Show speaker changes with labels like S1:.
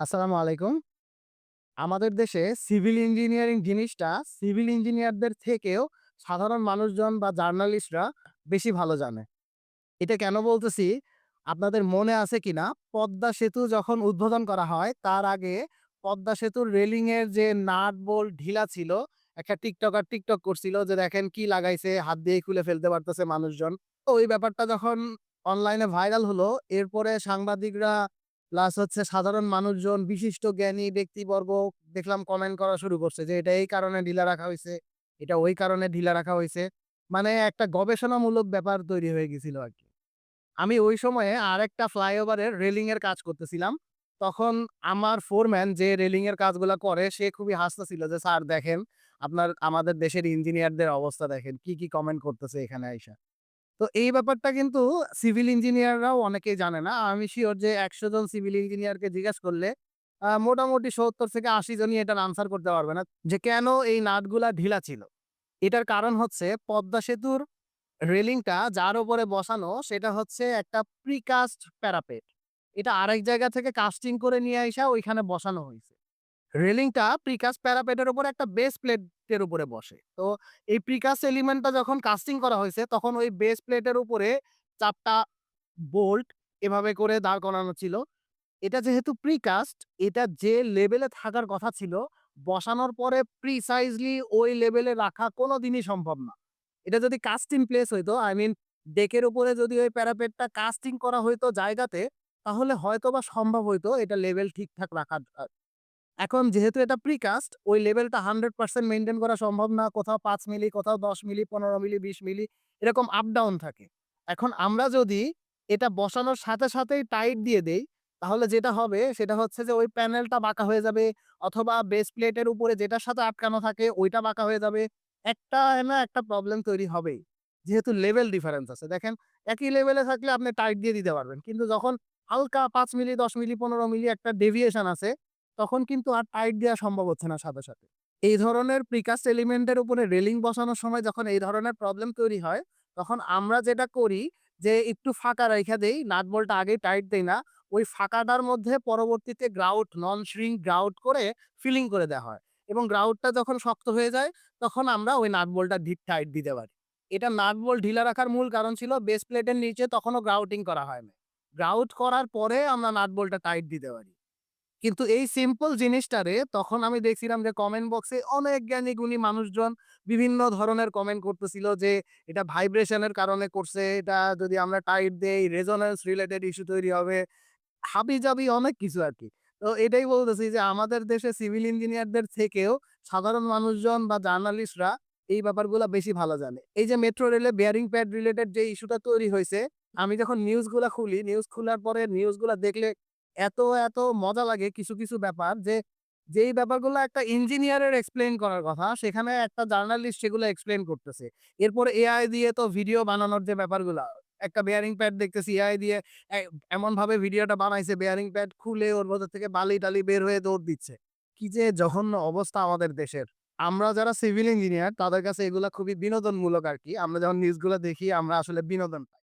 S1: আসসালামু আলাইকুম। আমাদের দেশে সিভিল ইঞ্জিনিয়ারিং জিনিসটা সিভিল ইঞ্জিনিয়ারদের থেকেও সাধারণ মানুষজন বা জার্নালিস্টরা বেশি ভালো জানে। এটা কেন বলতেছি? আপনাদের মনে আছে কিনা পদ্মা সেতু যখন উদ্বোধন করা হয় তার আগে পদ্মা সেতুর রেলিং এর যে নাট বোল্ট ঢিলা ছিল, একটা টিকটকার টিকটক করছিল যে দেখেন কি লাগাইছে হাত দিয়ে খুলে ফেলতে পারতেছে মানুষজন। তো ওই ব্যাপারটা যখন অনলাইনে ভাইরাল হলো এরপরে সাংবাদিকরা প্লাস হচ্ছে সাধারণ মানুষজন, বিশিষ্ট জ্ঞানী ব্যক্তিবর্গ দেখলাম কমেন্ট করা শুরু করছে যে, "এটা এই কারণে ঢিলা রাখা হইছে, এটা ওই কারণে ঢিলা রাখা হইছে।" মানে একটা গবেষণামূলক ব্যাপার তৈরি হয়ে গেছিল আরকি। আমি ওই সময়ে আরেকটা ফ্লাইওভারের রেলিং এর কাজ করতেছিলাম। তখন আমার ফোরম্যান যে রেলিং এর কাজগুলা করে সে খুবই হাসতেছিল যে, "স্যার দেখেন, আপনার আমাদের দেশের ইঞ্জিনিয়ারদের অবস্থা দেখেন। কি, কি কমেন্ট করতেছে এখানে আইসা।" তো এই ব্যাপারটা কিন্তু সিভিল ইঞ্জিনিয়াররাও অনেকেই জানে না। আমি সিউর যে ১০০ জন সিভিল ইঞ্জিনিয়ারকে জিজ্ঞেস করলে মোটামুটি ৭০ থেকে ৮০ জনই এটার আনসার করতে পারবে না যে কেন এই নাটগুলা ঢিলা ছিল। এটার কারণ হচ্ছে পদ্মা সেতুর রেলিংটা যার উপরে বসানো সেটা হচ্ছে একটা প্রিকাস্ট প্যারাপেট। এটা আরেক জায়গা থেকে কাস্টিং করে নিয়ে আইসা ওইখানে বসানো হইছে। রেলিংটা প্রিকাস্ট প্যারাপেটের উপর একটা বেস প্লেটের উপরে বসে। তো এই প্রিকাস্ট এলিমেন্টটা যখন কাস্টিং করা হইছে তখন ওই বেস প্লেটের উপরে ৪ টা বোল্ট এভাবে করে দাঁড় করানো ছিল। এটা যেহেতু প্রিকাস্ট এটা যে লেভেলে থাকার কথা ছিল, বসানোর পরে প্রিসাইজলি ওই লেভেলে রাখা কোনদিনই সম্ভব না। এটা যদি কাস্টিং প্লেস হইতো আই মিন ডেকের উপরে যদি ওই প্যারাপেটটা কাস্টিং করা হইতো জায়গাতে, তাহলে হয়তো বা সম্ভব হইতো এটা লেভেল ঠিকঠাক রাখার এখন যেহেতু এটা প্রিকাস্ট ওই লেভেলটা হান্ড্রেড পার্সেন্ট মেনটেন করা সম্ভব না। কোথাও পাঁচ মিলি, কোথাও ১০ মিলি, ১৫ মিলি, ২০ মিলি এরকম আপ ডাউন থাকে। এখন আমরা যদি এটা বসানোর সাথে সাথেই টাইট দিয়ে দেই, তাহলে যেটা হবে সেটা হচ্ছে যে ওই প্যানেলটা বাঁকা হয়ে যাবে অথবা বেস প্লেটের উপরে যেটার সাথে আটকানো থাকে ওইটা বাঁকা হয়ে যাবে। একটা না একটা প্রবলেম তৈরি হবেই। যেহেতু লেভেল ডিফারেন্স আছে। দেখেন একই লেভেলে থাকলে আপনি টাইট দিয়ে দিতে পারবেন। কিন্তু যখন হালকা পাঁচ মিলি, ১০ মিলি, ১৫ মিলি একটা ডেভিয়েশন আছে তখন কিন্তু আর টাইট দেওয়া সম্ভব হচ্ছে না সাথে, সাথে। এই ধরনের প্রিকাস্ট এলিমেন্টের উপরে রেলিং বসানোর সময় যখন এই ধরনের প্রবলেম তৈরি হয়, তখন আমরা যেটা করি যে একটু ফাঁকা রাইখা দেই, নাট বল্টটা আগেই টাইট দেই না। ওই ফাঁকাটার মধ্যে পরবর্তীতে গ্রাউট, নন শ্রিং গ্রাউট করে ফিলিং করে দেওয়া হয়। এবং গ্রাউটটা যখন শক্ত হয়ে যায় তখন আমরা ওই নাট বল্টটা ঢিপ টাইট দিতে পারি। এটা নাট বল্ট ঢিলা রাখার মূল কারণ ছিল বেস প্লেটের নিচে তখনও গ্রাউটিং করা হয় নাই। গ্রাউট করার পরে আমরা নাট বল্টটা টাইট দিতে পারি। কিন্তু এই সিম্পল জিনিসটারে তখন আমি দেখছিলাম যে কমেন্ট বক্সে অনেক জ্ঞানী-গুণী মানুষজন বিভিন্ন ধরনের কমেন্ট করতেছিল যে, "এটা ভাইব্রেশন এর কারণে করছে, এটা যদি আমরা টাইট দেই রেজোন্যান্স রিলেটেড ইস্যু তৈরি হবে।" হাবি-জাবি অনেক কিছু আর কি তো এটাই বলতেছি যে আমাদের দেশে সিভিল ইঞ্জিনিয়ারদের থেকেও সাধারণ মানুষজন বা জার্নালিস্টরা এই ব্যাপারগুলো বেশি ভালো জানে। এই যে মেট্রো রেলে বেয়ারিং প্যাড রিলেটেড যে ইস্যুটা তৈরি হয়েছে আমি যখন নিউজগুলা খুলি, নিউজ খোলার পরে নিউজগুলা দেখলে এত, এত মজা লাগে কিছু, কিছু ব্যাপার যে যেই ব্যাপারগুলা একটা ইঞ্জিনিয়ারের এক্সপ্লেইন করার কথা সেখানে একটা জার্নালিস্ট সেগুলো এক্সপ্লেইন করতেছে। এরপরে এআই দিয়ে তো ভিডিও বানানোর যে ব্যাপারগুলা, একটা বেয়ারিং প্যাড দেখতেছি এআই দিয়ে এ এমনভাবে ভিডিওটা বানাইছে বেয়ারিং প্যাড খুলে ওর ভেতর থেকে বালি-টালি বের হয়ে দৌড় দিচ্ছে। কি যে জঘন্য অবস্থা আমাদের দেশের। আমরা যারা সিভিল ইঞ্জিনিয়ার তাদের কাছে এগুলা খুবই বিনোদনমূলক আরকি। আমরা যখন নিউজগুলা দেখি আমরা আসলে বিনোদন পাই।